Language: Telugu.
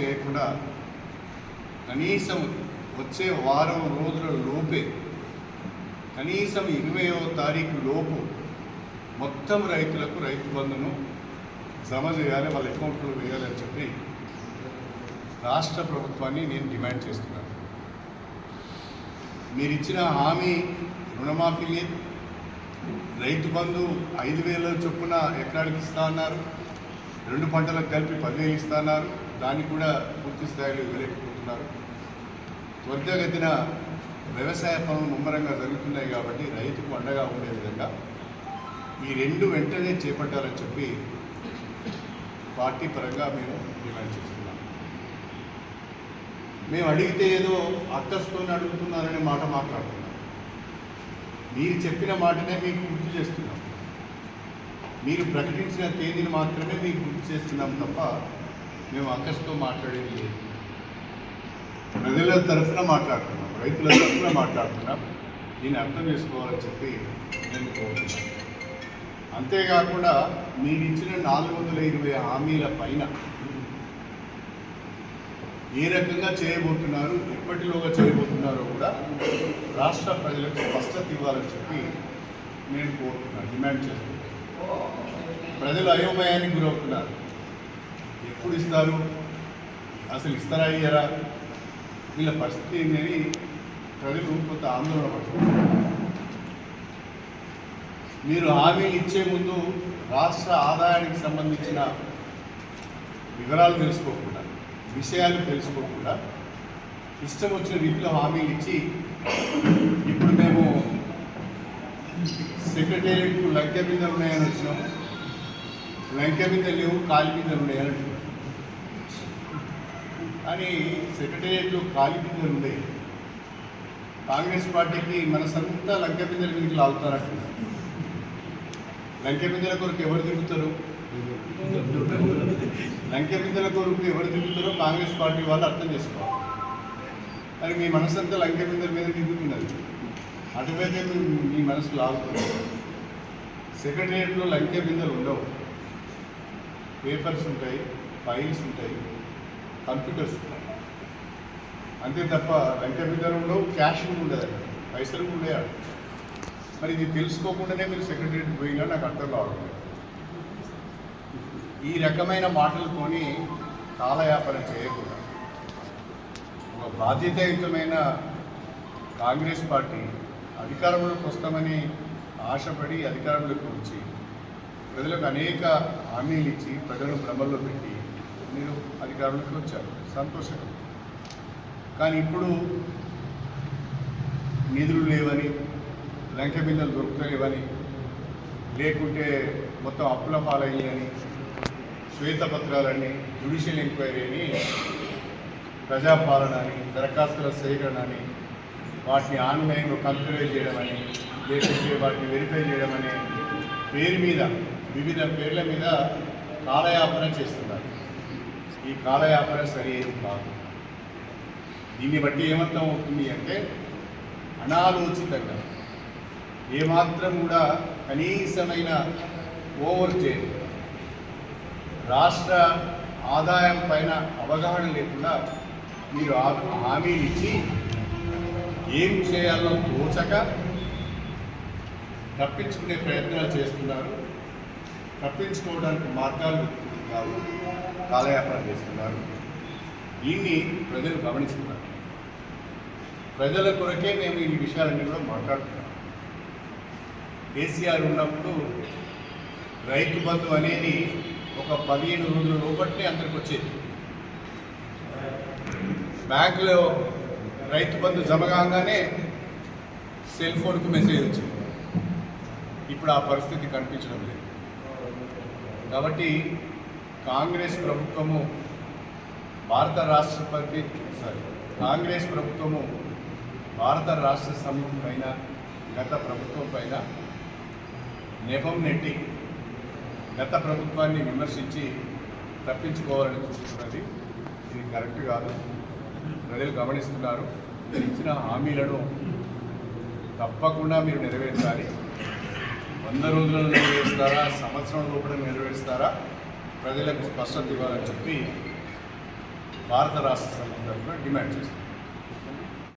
చేయకుండా కనీసం వచ్చే వారం రోజుల లోపే కనీసం ఇరవయో తారీఖు లోపు మొత్తం రైతులకు రైతు బంధును జమ చేయాలి వాళ్ళ అకౌంట్లో వేయాలని చెప్పి రాష్ట్ర ప్రభుత్వాన్ని నేను డిమాండ్ చేస్తున్నాను. మీరు ఇచ్చిన హామీ రుణమాఫీ రైతు బంధు ఐదు వేల చొప్పున ఎకరానికి ఇస్తా అన్నారు. రెండు పంటలకు కలిపి పదివేలు ఇస్తా అన్నారు. దాన్ని కూడా పూర్తి స్థాయిలో ఇవ్వలేకపోతున్నారు త్వరితగతిన వ్యవసాయ పనులు ముమ్మరంగా జరుగుతున్నాయి కాబట్టి రైతుకు అండగా ఉండే విధంగా ఈ రెండు వెంటనే చేపట్టాలని చెప్పి పార్టీ పరంగా మేము డిమాండ్ చేస్తున్నాం. మేము అడిగితే ఏదో అక్కసుకొని అడుగుతున్నారనే మాట మాట్లాడుతున్నాం. మీరు చెప్పిన మాటనే మీకు గుర్తు చేస్తున్నాం. మీరు ప్రకటించిన తేదీని మాత్రమే మీకు గుర్తు చేస్తున్నాం తప్ప మేము అక్కస్తో మాట్లాడేది లేదు. ప్రజల తరఫున మాట్లాడుతున్నాం రైతుల తరఫున మాట్లాడుతున్నాం దీన్ని అర్థం చేసుకోవాలని చెప్పి నేను కోరుతున్నాను అంతేకాకుండా మీరు ఇచ్చిన నాలుగు వందల ఇరవై హామీల పైన ఏ రకంగా చేయబోతున్నారు ఎప్పటిలోగా చేయబోతున్నారో కూడా రాష్ట్ర ప్రజలకు స్పష్టత ఇవ్వాలని చెప్పి నేను కోరుతున్నాను డిమాండ్ చేస్తున్నాను. ప్రజలు అయోమయానికి గురవుతున్నారు. ఎప్పుడు ఇస్తారు? అసలు ఇస్తారా ఇయ్యరా? వీళ్ళ పరిస్థితి ఏంటి ప్రజలు కొంత ఆందోళన పడుతున్నారు. మీరు హామీలు ఇచ్చే ముందు రాష్ట్ర ఆదాయానికి సంబంధించిన వివరాలు తెలుసుకోకుండా విషయాలు తెలుసుకోకుండా ఇష్టం వచ్చిన రీతిలో హామీలు ఇచ్చి ఇప్పుడు మేము సెక్రటేరియట్కు లంక మీద ఉన్నాయని వచ్చినాము లంక మీద లేవు కాలి మీద ఉన్నాయని అంటున్నాం కానీ సెక్రటేరియట్లో ఖాళీ బిందెలు ఉండే. కాంగ్రెస్ పార్టీకి మనసంతా లంక బిందెల మీదకి లాగుతారు లంక బిందెల కొరకు ఎవరు తిరుగుతారు? లంకె బిందెల కొరకు ఎవరు తిరుగుతారో కాంగ్రెస్ పార్టీ వాళ్ళు అర్థం చేసుకోవాలి. మరి మీ మనసంతా లంకె బిందెల మీద తిరుగుతున్నది. అటువైతే మీ- మనసు లాగుతుంది. సెక్రటేరియట్లో లంక బిందెలు ఉండవు. పేపర్స్ ఉంటాయి ఫైల్స్ ఉంటాయి. కంప్యూటర్స్ అంతే తప్ప వెంకట విధానంలో క్యాష్ కూడా ఉండదు అక్కడ. పైసలు కూడా ఉండేవి మరి ఇది తెలుసుకోకుండానే మీరు సెక్రటరీ పోయినా నాకు అర్థం కావడం ఈ రకమైన మాటలతోని కాలయాపన చేయకూడదు. ఒక బాధ్యతాయుతమైన కాంగ్రెస్ పార్టీ అధికారంలోకి వస్తామని ఆశపడి అధికారంలోకి వచ్చి ప్రజలకు అనేక హామీలు ఇచ్చి ప్రజలను భ్రమల్లో పెట్టి మీరు అధికారంలోకి వచ్చారు. సంతోషకరం. కానీ ఇప్పుడు నిధులు లేవని లంక బిందెలు దొరుకుతలేవని లేకుంటే మొత్తం అప్పుల పాలయ్యని శ్వేతపత్రాలని జ్యుడిషియల్ ఎంక్వైరీ అని ప్రజాపాలన అని దరఖాస్తుల సేకరణ అని వాటిని ఆన్లైన్లో కంప్యూటరైజ్ చేయడం అని లేకుంటే వాటిని వెరిఫై చేయడం అనే పేరు మీద వివిధ పేర్ల మీద కాలయాపన చేస్తున్నారు. ఈ కాలయాపన సరైనది కాదు. దీన్ని బట్టి ఏమర్థం అవుతుంది అంటే అనాలోచితంగా ఏమాత్రం కూడా కనీసమైన ఓవర్ చేయడం రాష్ట్ర ఆదాయం పైన అవగాహన లేకుండా మీరు హామీలు ఇచ్చి ఏం చేయాలో తోచక తప్పించుకునే ప్రయత్నాలు చేస్తున్నారు. తప్పించుకోవడానికి మార్గాలు కావు కాలయాపన చేస్తున్నారు. దీన్ని ప్రజలు గమనిస్తున్నారు. ప్రజల కొరకే మేము ఈ విషయాలన్నీ కూడా మాట్లాడుతున్నాం. కేసీఆర్ ఉన్నప్పుడు రైతు బంధు అనేది ఒక పదిహేను రోజుల లోపట్నే అందరికి వచ్చేది. బ్యాంకులో రైతు బంధు జమ కాగానే సెల్ ఫోన్కు మెసేజ్ వచ్చింది. ఇప్పుడు ఆ పరిస్థితి కనిపించడం లేదు. కాబట్టి కాంగ్రెస్ ప్రభుత్వము భారత రాష్ట్రపతి సారీ కాంగ్రెస్ ప్రభుత్వము భారత రాష్ట్ర సమితి పైన గత ప్రభుత్వం పైన నెపం నెట్టి గత ప్రభుత్వాన్ని విమర్శించి తప్పించుకోవాలని చూస్తున్నది. ఇది కరెక్ట్ కాదు. ప్రజలు గమనిస్తున్నారు. మీరు ఇచ్చిన హామీలను తప్పకుండా మీరు నెరవేర్చాలి. వంద రోజులలో నెరవేరుస్తారా? సంవత్సరం లోపల నెరవేరుస్తారా? ప్రజలకు స్పష్టత ఇవ్వాలని చెప్పి భారత రాష్ట్ర సమితి తరఫున డిమాండ్ చేస్తుంది